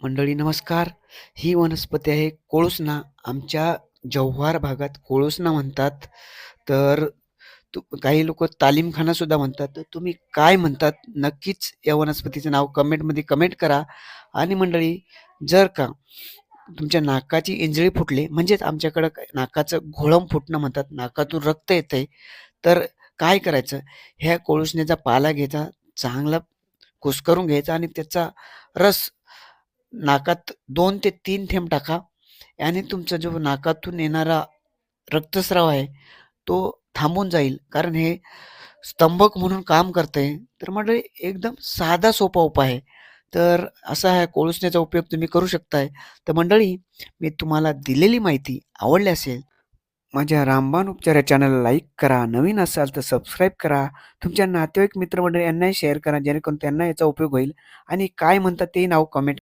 मंडळी नमस्कार. ही वनस्पती आहे कोळसना. आमच्या जव्हार भागात कोळसना म्हणतात. तर तु काही लोक तालीमखानासुद्धा म्हणतात. तर तुम्ही काय म्हणतात? नक्कीच या वनस्पतीचं नाव कमेंटमध्ये कमेंट करा. आणि मंडळी जर का तुमच्या नाकाची इंजळी फुटली म्हणजेच आमच्याकडं नाकाचं घोळम फुटणं म्हणतात. नाकातून रक्त येते तर काय करायचं? ह्या कोळसण्याचा पाला घ्यायचा, चांगला कुस्करून घ्यायचा आणि त्याचा रस नाकात दोन ते तीन थेंब टाका याने तुमचा जो नाकातून येणारा रक्तस्राव आहे, तो थांबून जाईल. कारण हे स्तंभक म्हणून काम करते तर मंडळी एकदम साधा सोपा उपाय आहे. तर असा हा कोळसण्याचा उपयोग तुम्ही करू शकताय. तर मंडळी मी तुम्हाला दिलेली माहिती आवडली असेल, माझ्या रामबाण उपचार या चॅनलला लाईक करा. नवीन असाल तर सबस्क्राईब करा. तुमच्या नातेवाईक मित्रमंडळी यांनाही शेअर करा जेणेकरून त्यांना याचा उपयोग होईल. आणि काय म्हणतात तेही नाव कमेंट